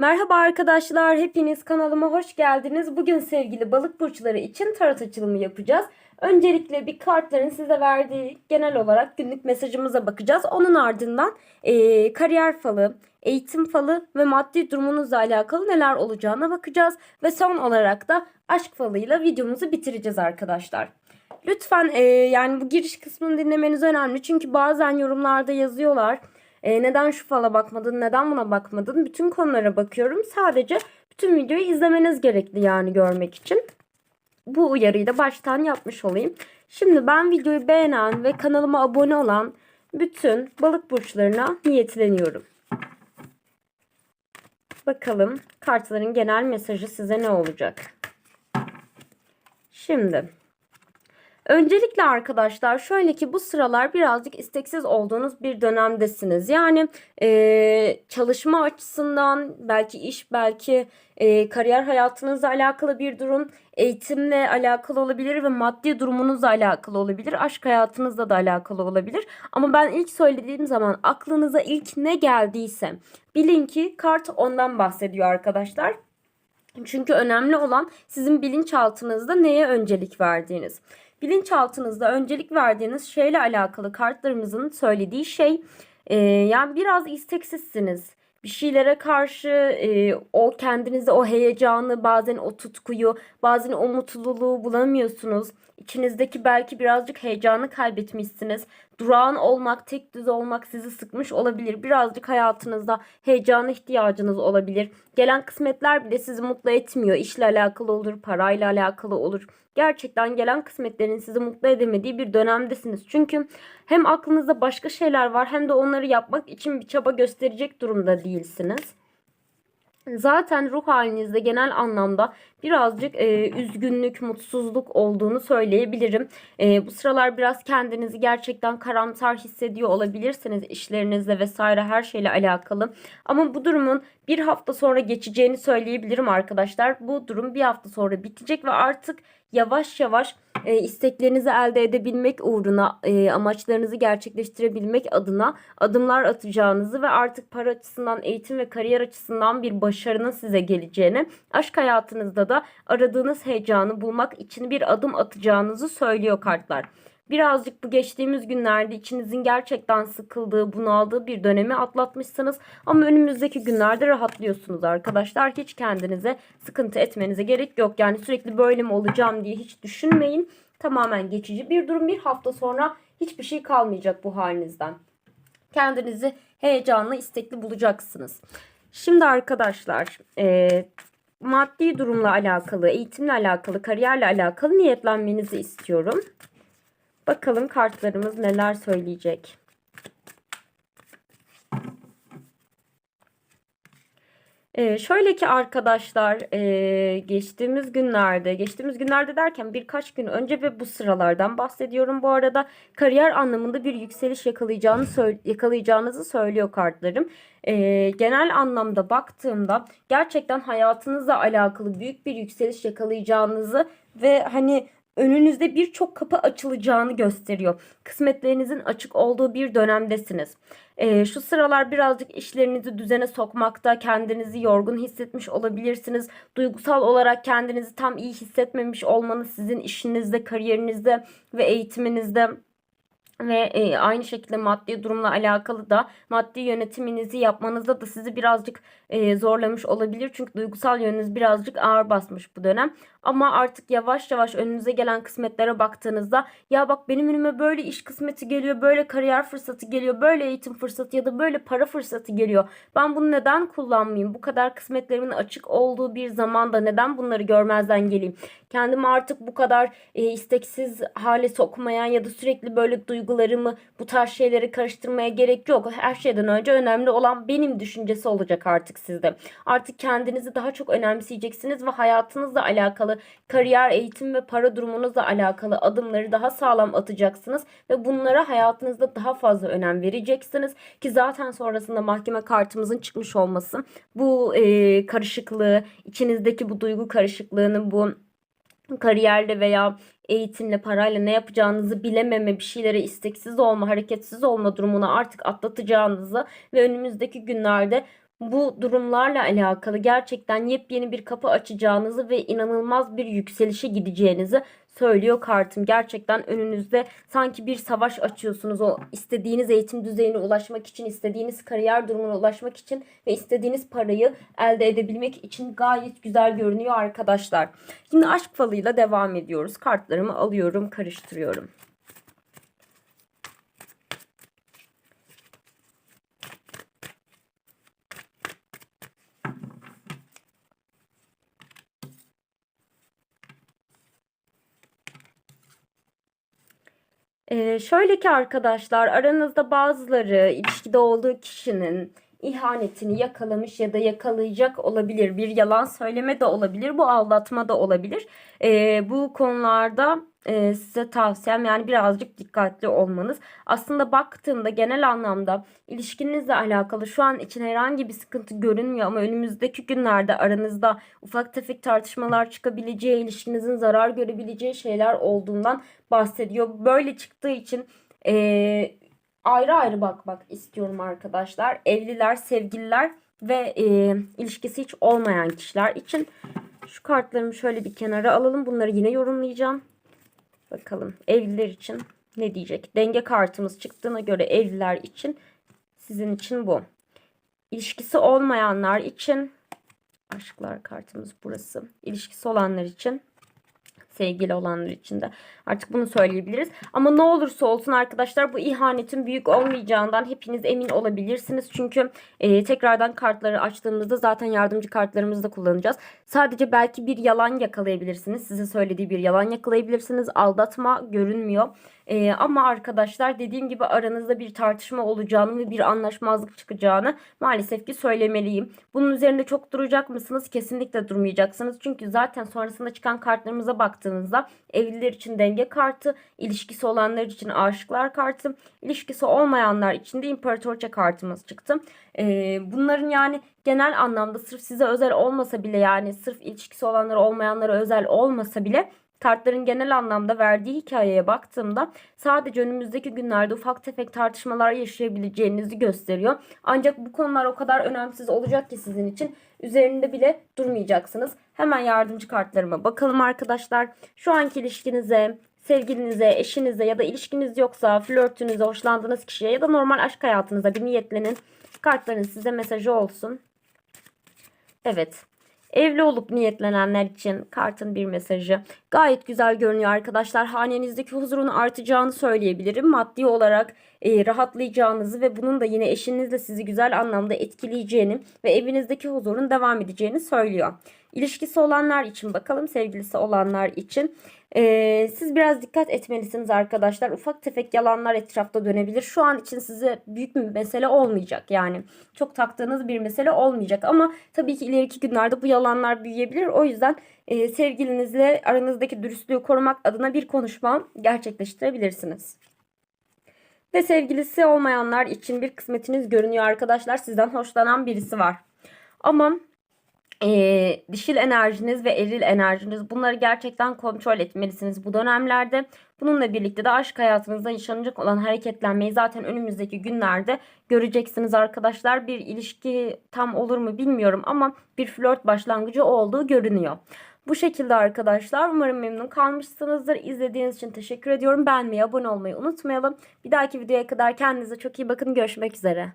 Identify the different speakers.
Speaker 1: Merhaba arkadaşlar, hepiniz kanalıma hoş geldiniz. Bugün sevgili balık burçları için tarot açılımı yapacağız. Öncelikle bir kartların size verdiği genel olarak günlük mesajımıza bakacağız. Onun ardından eee, kariyer falı, eğitim falı ve maddi durumunuzla alakalı neler olacağına bakacağız. Ve son olarak da aşk falıyla videomuzu bitireceğiz arkadaşlar. Lütfen eee, yani bu giriş kısmını dinlemeniz önemli. Çünkü bazen yorumlarda yazıyorlar. E, neden şu fala bakmadın, neden buna bakmadın? Bütün konulara bakıyorum. Sadece bütün videoyu izlemeniz gerekli yani görmek için. Bu uyarıyı da baştan yapmış olayım. Şimdi ben videoyu beğenen ve kanalıma abone olan bütün balık burçlarına niyetleniyorum. Bakalım kartların genel mesajı size ne olacak? Şimdi Öncelikle arkadaşlar şöyle ki bu sıralar birazcık isteksiz olduğunuz bir dönemdesiniz. Yani e, çalışma açısından belki iş belki e, kariyer hayatınızla alakalı bir durum, eğitimle alakalı olabilir ve maddi durumunuzla alakalı olabilir. Aşk hayatınızla da alakalı olabilir. Ama ben ilk söylediğim zaman aklınıza ilk ne geldiyse bilin ki kart ondan bahsediyor arkadaşlar. Çünkü önemli olan sizin bilinçaltınızda neye öncelik verdiğiniz. Bilinçaltınızda öncelik verdiğiniz şeyle alakalı kartlarımızın söylediği şey e, yani biraz isteksizsiniz. Bir şeylere karşı e, o kendinizde o heyecanı, bazen o tutkuyu, bazen o mutluluğu bulamıyorsunuz. İçinizdeki belki birazcık heyecanı kaybetmişsiniz. Durağan olmak, tek düz olmak sizi sıkmış olabilir. Birazcık hayatınızda heyecana ihtiyacınız olabilir. Gelen kısmetler bile sizi mutlu etmiyor. İşle alakalı olur, parayla alakalı olur. Gerçekten gelen kısmetlerin sizi mutlu edemediği bir dönemdesiniz. Çünkü hem aklınızda başka şeyler var hem de onları yapmak için bir çaba gösterecek durumda değilsiniz. Zaten ruh halinizde genel anlamda birazcık e, üzgünlük, mutsuzluk olduğunu söyleyebilirim. E, bu sıralar biraz kendinizi gerçekten karamsar hissediyor olabilirsiniz işlerinizle vesaire her şeyle alakalı. Ama bu durumun bir hafta sonra geçeceğini söyleyebilirim arkadaşlar. Bu durum bir hafta sonra bitecek ve artık yavaş yavaş e, isteklerinizi elde edebilmek uğruna e, amaçlarınızı gerçekleştirebilmek adına adımlar atacağınızı ve artık para açısından eğitim ve kariyer açısından bir başarının size geleceğini aşk hayatınızda da aradığınız heyecanı bulmak için bir adım atacağınızı söylüyor kartlar. Birazcık bu geçtiğimiz günlerde içinizin gerçekten sıkıldığı, bunaldığı bir dönemi atlatmışsınız. Ama önümüzdeki günlerde rahatlıyorsunuz arkadaşlar. Hiç kendinize sıkıntı etmenize gerek yok. Yani sürekli böyle mi olacağım diye hiç düşünmeyin. Tamamen geçici bir durum. Bir hafta sonra hiçbir şey kalmayacak bu halinizden. Kendinizi heyecanlı, istekli bulacaksınız. Şimdi arkadaşlar, e, maddi durumla alakalı, eğitimle alakalı, kariyerle alakalı niyetlenmenizi istiyorum. Bakalım kartlarımız neler söyleyecek. Ee, şöyle ki arkadaşlar e, geçtiğimiz günlerde geçtiğimiz günlerde derken birkaç gün önce ve bu sıralardan bahsediyorum bu arada kariyer anlamında bir yükseliş yakalayacağını yakalayacağınızı söylüyor kartlarım. Ee, genel anlamda baktığımda gerçekten hayatınızla alakalı büyük bir yükseliş yakalayacağınızı ve hani önünüzde birçok kapı açılacağını gösteriyor. Kısmetlerinizin açık olduğu bir dönemdesiniz. Ee, şu sıralar birazcık işlerinizi düzene sokmakta kendinizi yorgun hissetmiş olabilirsiniz. Duygusal olarak kendinizi tam iyi hissetmemiş olmanız sizin işinizde, kariyerinizde ve eğitiminizde ve e, aynı şekilde maddi durumla alakalı da maddi yönetiminizi yapmanızda da sizi birazcık e, zorlamış olabilir. Çünkü duygusal yönünüz birazcık ağır basmış bu dönem. Ama artık yavaş yavaş önünüze gelen kısmetlere baktığınızda ya bak benim önüme böyle iş kısmeti geliyor, böyle kariyer fırsatı geliyor, böyle eğitim fırsatı ya da böyle para fırsatı geliyor. Ben bunu neden kullanmayayım? Bu kadar kısmetlerimin açık olduğu bir zamanda neden bunları görmezden geleyim? Kendimi artık bu kadar e, isteksiz hale sokmaya ya da sürekli böyle duygularımı bu tarz şeyleri karıştırmaya gerek yok. Her şeyden önce önemli olan benim düşüncesi olacak artık sizde. Artık kendinizi daha çok önemseyeceksiniz ve hayatınızla alakalı kariyer, eğitim ve para durumunuzla alakalı adımları daha sağlam atacaksınız ve bunlara hayatınızda daha fazla önem vereceksiniz ki zaten sonrasında mahkeme kartımızın çıkmış olması bu e, karışıklığı, içinizdeki bu duygu karışıklığını bu kariyerle veya eğitimle, parayla ne yapacağınızı bilememe, bir şeylere isteksiz olma, hareketsiz olma durumuna artık atlatacağınızı ve önümüzdeki günlerde bu durumlarla alakalı gerçekten yepyeni bir kapı açacağınızı ve inanılmaz bir yükselişe gideceğinizi söylüyor kartım. Gerçekten önünüzde sanki bir savaş açıyorsunuz. O istediğiniz eğitim düzeyine ulaşmak için, istediğiniz kariyer durumuna ulaşmak için ve istediğiniz parayı elde edebilmek için gayet güzel görünüyor arkadaşlar. Şimdi aşk falıyla devam ediyoruz. Kartlarımı alıyorum, karıştırıyorum. Ee, şöyle ki arkadaşlar aranızda bazıları ilişkide olduğu kişinin ihanetini yakalamış ya da yakalayacak olabilir. Bir yalan söyleme de olabilir. Bu aldatma da olabilir. Ee, bu konularda e, size tavsiyem yani birazcık dikkatli olmanız. Aslında baktığımda genel anlamda ilişkinizle alakalı şu an için herhangi bir sıkıntı görünmüyor ama önümüzdeki günlerde aranızda ufak tefek tartışmalar çıkabileceği, ilişkinizin zarar görebileceği şeyler olduğundan bahsediyor. Böyle çıktığı için e, ayrı ayrı bakmak istiyorum arkadaşlar. Evliler, sevgililer ve e, ilişkisi hiç olmayan kişiler için şu kartlarımı şöyle bir kenara alalım. Bunları yine yorumlayacağım. Bakalım evliler için ne diyecek? Denge kartımız çıktığına göre evliler için sizin için bu. İlişkisi olmayanlar için aşklar kartımız burası. İlişkisi olanlar için sevgili olanlar için de artık bunu söyleyebiliriz. Ama ne olursa olsun arkadaşlar bu ihanetin büyük olmayacağından hepiniz emin olabilirsiniz. Çünkü e, tekrardan kartları açtığımızda zaten yardımcı kartlarımızı da kullanacağız. Sadece belki bir yalan yakalayabilirsiniz. Size söylediği bir yalan yakalayabilirsiniz. Aldatma görünmüyor. Ee, ama arkadaşlar dediğim gibi aranızda bir tartışma olacağını ve bir anlaşmazlık çıkacağını maalesef ki söylemeliyim. Bunun üzerinde çok duracak mısınız? Kesinlikle durmayacaksınız. Çünkü zaten sonrasında çıkan kartlarımıza baktığınızda evliler için denge kartı, ilişkisi olanlar için aşıklar kartı, ilişkisi olmayanlar için de imparatorça kartımız çıktı. Ee, bunların yani genel anlamda sırf size özel olmasa bile yani sırf ilişkisi olanlara olmayanlara özel olmasa bile kartların genel anlamda verdiği hikayeye baktığımda sadece önümüzdeki günlerde ufak tefek tartışmalar yaşayabileceğinizi gösteriyor. Ancak bu konular o kadar önemsiz olacak ki sizin için üzerinde bile durmayacaksınız. Hemen yardımcı kartlarıma bakalım arkadaşlar. Şu anki ilişkinize, sevgilinize, eşinize ya da ilişkiniz yoksa flörtünüze, hoşlandığınız kişiye ya da normal aşk hayatınıza bir niyetlenin. Kartların size mesajı olsun. Evet. Evli olup niyetlenenler için kartın bir mesajı. Gayet güzel görünüyor arkadaşlar. Hanenizdeki huzurun artacağını söyleyebilirim. Maddi olarak e, rahatlayacağınızı ve bunun da yine eşinizle sizi güzel anlamda etkileyeceğini ve evinizdeki huzurun devam edeceğini söylüyor. İlişkisi olanlar için bakalım sevgilisi olanlar için. Ee, siz biraz dikkat etmelisiniz arkadaşlar. Ufak tefek yalanlar etrafta dönebilir. Şu an için size büyük bir mesele olmayacak. Yani çok taktığınız bir mesele olmayacak. Ama tabii ki ileriki günlerde bu yalanlar büyüyebilir. O yüzden e, sevgilinizle aranızdaki dürüstlüğü korumak adına bir konuşma gerçekleştirebilirsiniz. Ve sevgilisi olmayanlar için bir kısmetiniz görünüyor arkadaşlar. Sizden hoşlanan birisi var. Ama e, dişil enerjiniz ve eril enerjiniz bunları gerçekten kontrol etmelisiniz bu dönemlerde. Bununla birlikte de aşk hayatınızda yaşanacak olan hareketlenmeyi zaten önümüzdeki günlerde göreceksiniz arkadaşlar. Bir ilişki tam olur mu bilmiyorum ama bir flört başlangıcı olduğu görünüyor. Bu şekilde arkadaşlar umarım memnun kalmışsınızdır. İzlediğiniz için teşekkür ediyorum. Beğenmeyi, abone olmayı unutmayalım. Bir dahaki videoya kadar kendinize çok iyi bakın. Görüşmek üzere.